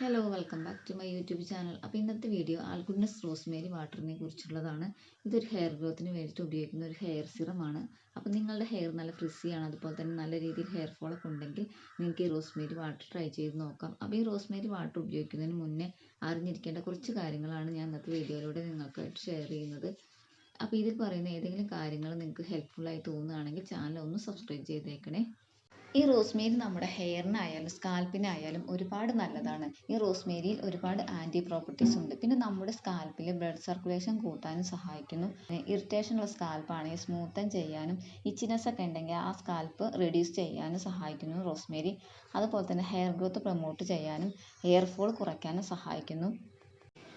Hello welcome back to my YouTube channel അപ്പോൾ ഇന്നത്തെ video ആൽഗുഡ്നസ് Rosemary വാട്ടറിനെ കുറിച്ചുള്ളതാണ്. ഇതൊരു ഹെയർ ഗ്രോത്തിന് വേണ്ടിയിട്ട് ഉപയോഗിക്കുന്ന ഒരു ഹെയർ സിറമാണ് അപ്പോൾ നിങ്ങളുടെ ഹെയർ നല്ല ഫ്രിസിയാണ് അതുപോലെ തന്നെ നല്ല രീതിയിൽ ഹെയർ ഫോളൊക്കെ ഉണ്ടെങ്കിൽ നിങ്ങൾക്ക് ഈ റോസ്മേരി വാട്ടർ ട്രൈ ചെയ്ത് നോക്കാം. അപ്പോൾ ഈ റോസ്മേരി വാട്ടർ ഉപയോഗിക്കുന്നതിന് മുന്നേ അറിഞ്ഞിരിക്കേണ്ട കുറച്ച് കാര്യങ്ങളാണ് ഞാൻ ഇന്നത്തെ വീഡിയോയിലൂടെ നിങ്ങൾക്കായിട്ട് ഷെയർ ചെയ്യുന്നത്. അപ്പോൾ ഇതിൽ പറയുന്ന ഏതെങ്കിലും കാര്യങ്ങൾ നിങ്ങൾക്ക് ഹെൽപ്ഫുള്ളായി തോന്നുകയാണെങ്കിൽ ചാനൽ ഒന്ന് സബ്സ്ക്രൈബ് ചെയ്തേക്കണേ. ഈ റോസ്മേരി നമ്മുടെ ഹെയറിനായാലും സ്കാൽപ്പിനായാലും ഒരുപാട് നല്ലതാണ്. ഈ റോസ്മേരിയിൽ ഒരുപാട് ആന്റി പ്രോപ്പർട്ടീസ് ഉണ്ട്. പിന്നെ നമ്മുടെ സ്കാൽപ്പിൽ ബ്ലഡ് സർക്കുലേഷൻ കൂട്ടാനും സഹായിക്കുന്നു. ഇറിറ്റേഷൻ ഉള്ള സ്കാൽപ്പാണെങ്കിൽ സ്മൂത്തൻ ചെയ്യാനും ഇച്ചിനെസ് ഒക്കെ ഉണ്ടെങ്കിൽ ആ സ്കാൽപ്പ് റെഡ്യൂസ് ചെയ്യാനും സഹായിക്കുന്നു റോസ്മേരി. അതുപോലെ തന്നെ ഹെയർ ഗ്രോത്ത് പ്രൊമോട്ട് ചെയ്യാനും ഹെയർ ഫോൾ കുറയ്ക്കാനും സഹായിക്കുന്നു.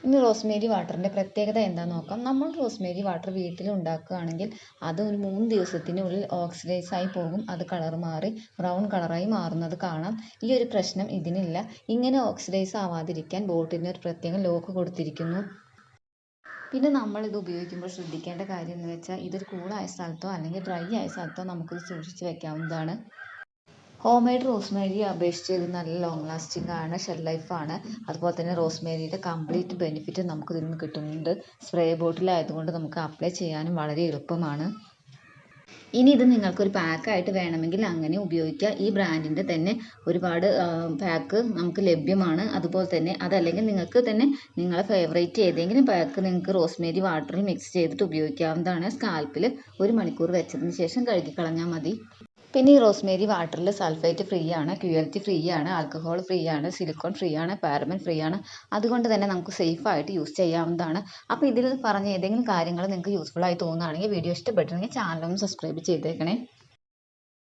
ഇനി റോസ്മേരി വാട്ടറിന്റെ പ്രത്യേകത എന്താണെന്ന് നോക്കാം. നമ്മൾ റോസ്മേരി വാട്ടർ വീട്ടിൽ ഉണ്ടാക്കുകയാണെങ്കിൽ അത് ഒരു മൂന്ന് ദിവസത്തിനുള്ളിൽ ഓക്സിഡൈസ് ആയി പോകും. അത് കളർ മാറി ബ്രൗൺ കളറായി മാറുന്നത് കാണാം. ഈ ഒരു പ്രശ്നം ഇതിനില്ല. ഇങ്ങനെ ഓക്സിഡൈസ് ആവാതിരിക്കാൻ ബോട്ടിലിന് ഒരു പ്രത്യേക ലോക്ക് കൊടുത്തിരിക്കുന്നു. പിന്നെ നമ്മൾ ഇത് ഉപയോഗിക്കുമ്പോൾ ശ്രദ്ധിക്കേണ്ട കാര്യം എന്ന് വെച്ചാൽ ഇതൊരു കൂളായ സ്ഥലത്തോ അല്ലെങ്കിൽ ഡ്രൈ ആയ സ്ഥലത്തോ നമുക്കിത് സൂക്ഷിച്ച് വെക്കാവുന്നതാണ്. ഹോം മെയ്ഡ് റോസ്മേരിയെ അപേക്ഷിച്ച് ഇത് നല്ല ലോങ് ലാസ്റ്റിംഗ് ആണ് ഷെൽ ലൈഫാണ് അതുപോലെ തന്നെ റോസ്മേരിയുടെ കംപ്ലീറ്റ് ബെനിഫിറ്റ് നമുക്ക് ഇതിൽ നിന്ന് കിട്ടുന്നുണ്ട്. സ്പ്രേ ബോട്ടിലായതുകൊണ്ട് നമുക്ക് അപ്ലൈ ചെയ്യാനും വളരെ എളുപ്പമാണ്. ഇനി ഇത് നിങ്ങൾക്കൊരു പാക്കായിട്ട് വേണമെങ്കിൽ അങ്ങനെ ഉപയോഗിക്കാം. ഈ ബ്രാൻഡിന്റെ തന്നെ ഒരുപാട് പാക്ക് നമുക്ക് ലഭ്യമാണ്. അതുപോലെ തന്നെ അതല്ലെങ്കിൽ നിങ്ങൾക്ക് തന്നെ നിങ്ങളെ ഫേവറേറ്റ് ഏതെങ്കിലും പാക്ക് നിങ്ങൾക്ക് റോസ്മേരി വാട്ടറിൽ മിക്സ് ചെയ്തിട്ട് ഉപയോഗിക്കാവുന്നതാണ്. സ്കാൽപ്പിൽ ഒരു മണിക്കൂർ വെച്ചതിന് ശേഷം കഴുകി കളഞ്ഞാൽ മതി. പിന്നെ ഈ റോസ്മേരി വാട്ടറിൽ സൾഫേറ്റ് ഫ്രീ ആണ് ക്യൂരിറ്റി ഫ്രീ ആണ് ആൽക്കഹോൾ ഫ്രീ ആണ് സിലിക്കോൺ ഫ്രീ ആണ് പാരബൻ ഫ്രീ ആണ്. അതുകൊണ്ട് തന്നെ നമുക്ക് സേഫ് ആയിട്ട് യൂസ് ചെയ്യാവുന്നതാണ്. അപ്പോൾ ഇതിൽ പറഞ്ഞ ഏതെങ്കിലും കാര്യങ്ങൾ നിങ്ങൾക്ക് യൂസ്ഫുൾ ആയി തോന്നുകയാണെങ്കിൽ വീഡിയോ ഇഷ്ടപ്പെട്ടിട്ടുണ്ടെങ്കിൽ ചാനൽ ഒന്ന് സബ്സ്ക്രൈബ് ചെയ്തേക്കണേ.